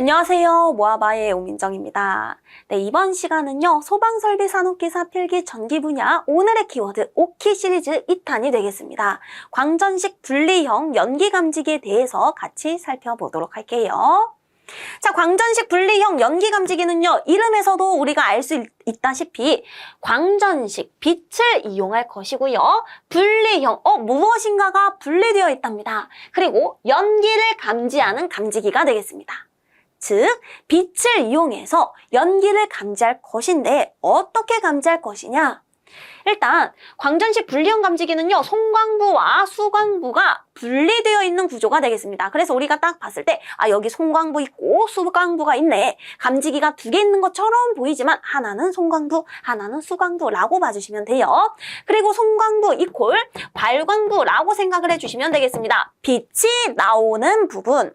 안녕하세요. 모아바의 오민정입니다. 네, 이번 시간은요, 소방설비 산업기사 필기 전기 분야 오늘의 키워드 오키 시리즈 2탄이 되겠습니다. 광전식 분리형 연기 감지기에 대해서 같이 살펴보도록 할게요. 자, 광전식 분리형 연기 감지기는요, 이름에서도 우리가 알 수 있다시피 광전식 빛을 이용할 것이고요. 분리형, 어, 무엇인가가 분리되어 있답니다. 그리고 연기를 감지하는 감지기가 되겠습니다. 즉, 빛을 이용해서 연기를 감지할 것인데 어떻게 감지할 것이냐? 일단 광전식 분리형 감지기는요. 송광부와 수광부가 분리되어 있는 구조가 되겠습니다. 그래서 우리가 딱 봤을 때 아 여기 송광부 있고 수광부가 있네. 감지기가 두 개 있는 것처럼 보이지만 하나는 송광부, 하나는 수광부라고 봐주시면 돼요. 그리고 송광부 이콜 발광부라고 생각을 해주시면 되겠습니다. 빛이 나오는 부분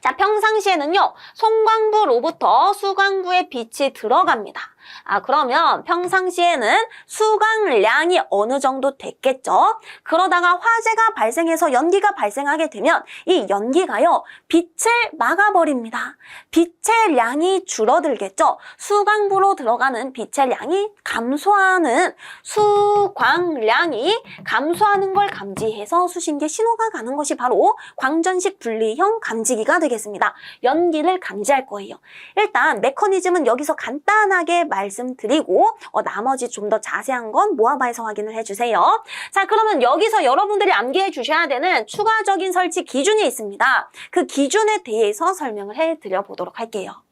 자, 평상시에는요, 송광부로부터 수광부에 빛이 들어갑니다. 아, 그러면 평상시에는 수광량이 어느 정도 됐겠죠? 그러다가 화재가 발생해서 연기가 발생하게 되면 이 연기가요, 빛을 막아버립니다. 빛의 량이 줄어들겠죠? 수광부로 들어가는 빛의 량이 감소하는 수광량이 감소하는 걸 감지해서 수신기에 신호가 가는 것이 바로 광전식 분리형 감지기가 되겠습니다. 연기를 감지할 거예요. 일단 메커니즘은 여기서 간단하게 말 씀드리고 어, 나머지 좀 더 자세한 건 모아바에서 확인을 해주세요. 자 그러면 여기서 여러분들이 암기해 주셔야 되는 추가적인 설치 기준이 있습니다. 그 기준에 대해서 설명을 해드려 보도록 할게요.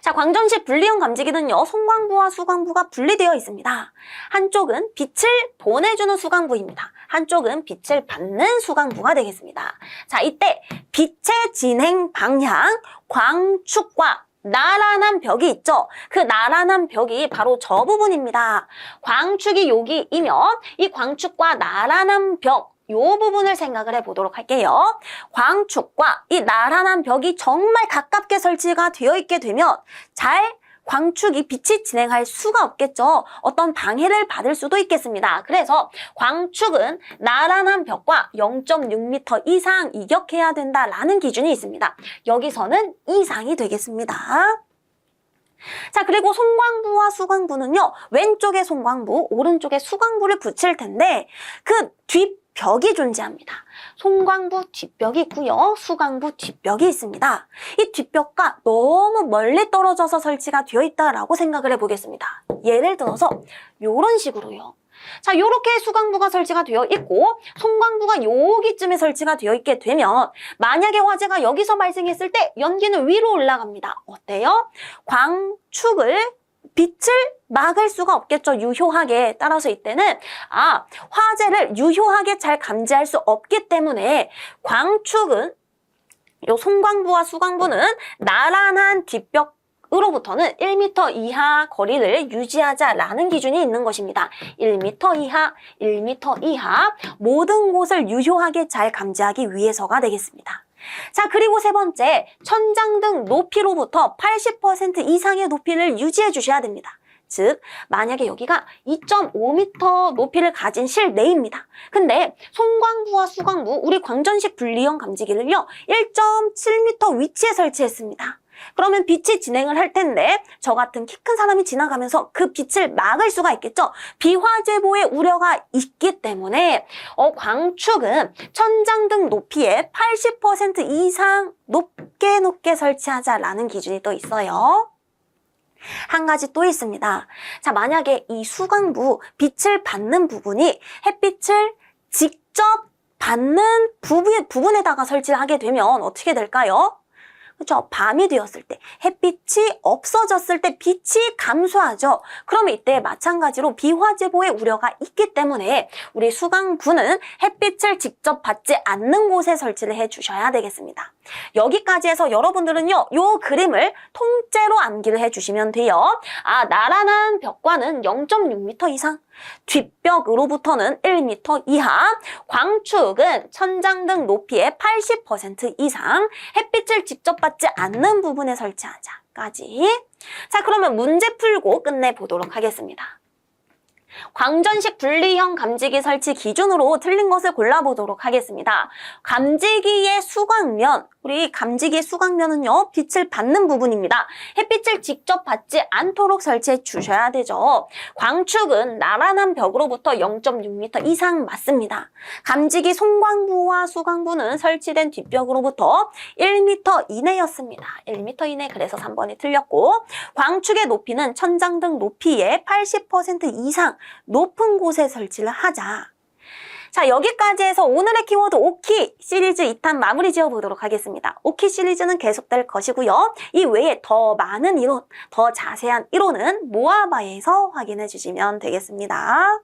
자, 광전식 분리형 감지기는요, 송광부와 수광부가 분리되어 있습니다. 한쪽은 빛을 보내주는 수광부입니다. 한쪽은 빛을 받는 수광부가 되겠습니다. 자, 이때 빛의 진행 방향, 광축과 나란한 벽이 있죠. 그 나란한 벽이 바로 저 부분입니다. 광축이 여기이면 이 광축과 나란한 벽, 요 부분을 생각을 해보도록 할게요. 광축과 이 나란한 벽이 정말 가깝게 설치가 되어 있게 되면 잘 광축이 빛이 진행할 수가 없겠죠. 어떤 방해를 받을 수도 있겠습니다. 그래서 광축은 나란한 벽과 0.6m 이상 이격해야 된다라는 기준이 있습니다. 여기서는 이상이 되겠습니다. 자, 그리고 송광부와 수광부는요, 왼쪽에 송광부, 오른쪽에 수광부를 붙일 텐데, 그 뒷 벽이 존재합니다. 송광부 뒷벽이 있고요. 수광부 뒷벽이 있습니다. 이 뒷벽과 너무 멀리 떨어져서 설치가 되어 있다라고 생각을 해보겠습니다. 예를 들어서 이런 식으로요. 자, 이렇게 수광부가 설치가 되어 있고 송광부가 여기쯤에 설치가 되어 있게 되면 만약에 화재가 여기서 발생했을 때 연기는 위로 올라갑니다. 어때요? 광축을 빛을 막을 수가 없겠죠. 유효하게. 따라서 이때는 아 화재를 유효하게 잘 감지할 수 없기 때문에 광축은 요 송광부와 수광부는 나란한 뒷벽 으로부터는 1m 이하 거리를 유지하자라는 기준이 있는 것입니다. 1m 이하, 1m 이하 모든 곳을 유효하게 잘 감지하기 위해서가 되겠습니다. 자, 그리고 세 번째, 천장 등 높이로부터 80% 이상의 높이를 유지해 주셔야 됩니다. 즉, 만약에 여기가 2.5m 높이를 가진 실내입니다. 근데 송광부와 수광부, 우리 광전식 분리형 감지기를요, 1.7m 위치에 설치했습니다. 그러면 빛이 진행을 할 텐데 저 같은 키 큰 사람이 지나가면서 그 빛을 막을 수가 있겠죠. 비화재보의 우려가 있기 때문에 어, 광축은 천장 등 높이의 80% 이상 높게 높게 설치하자라는 기준이 또 있어요. 한 가지 또 있습니다. 자, 만약에 이 수광부 빛을 받는 부분이 햇빛을 직접 받는 부분, 부분에다가 설치를 하게 되면 어떻게 될까요? 그렇죠? 밤이 되었을 때 햇빛이 없어졌을 때 빛이 감소하죠. 그러면 이때 마찬가지로 비화재보의 우려가 있기 때문에 우리 수강부는 햇빛을 직접 받지 않는 곳에 설치를 해 주셔야 되겠습니다. 여기까지 해서 여러분들은요. 요 그림을 통째로 암기를 해 주시면 돼요. 아, 나란한 벽과는 0.6m 이상 뒷벽으로부터는 1m 이하, 광축은 천장 등 높이의 80% 이상, 햇빛을 직접 받지 않는 부분에 설치하자까지. 자, 그러면 문제 풀고 끝내보도록 하겠습니다. 광전식 분리형 감지기 설치 기준으로 틀린 것을 골라보도록 하겠습니다. 감지기의 수광면 우리 감지기의 수강면은요, 빛을 받는 부분입니다. 햇빛을 직접 받지 않도록 설치해 주셔야 되죠. 광축은 나란한 벽으로부터 0.6m 이상 맞습니다. 감지기 송광부와 수광부는 설치된 뒷벽으로부터 1m 이내였습니다. 1m 이내, 그래서 3번이 틀렸고, 광축의 높이는 천장 등 높이의 80% 이상 높은 곳에 설치를 하자. 자, 여기까지 해서 오늘의 키워드 오키 시리즈 2탄 마무리 지어보도록 하겠습니다. 오키 시리즈는 계속될 것이고요. 이 외에 더 많은 이론, 더 자세한 이론은 모아바에서 확인해 주시면 되겠습니다.